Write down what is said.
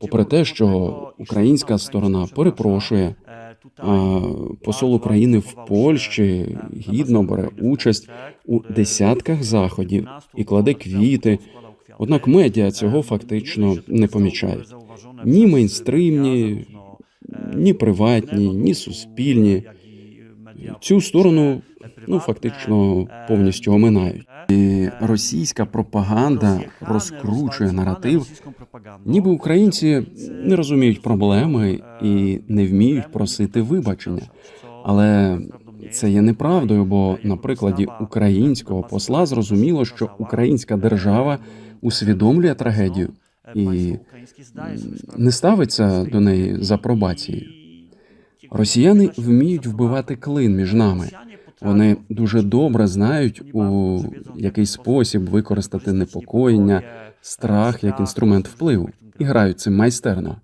Попри те, що українська сторона перепрошує, а посол України в Польщі гідно бере участь у десятках заходів і кладе квіти. Однак медіа цього фактично не помічають. Ні мейнстримні, ні приватні, ні суспільні. Цю сторону ну фактично повністю оминають. І російська пропаганда розкручує наратив, ніби українці не розуміють проблеми і не вміють просити вибачення. Але це є неправдою, бо на прикладі українського посла зрозуміло, що українська держава усвідомлює трагедію і не ставиться до неї за пробацією. Росіяни вміють вбивати клин між нами. Вони дуже добре знають, у який спосіб використати непокоєння, страх як інструмент впливу і грають цим майстерно.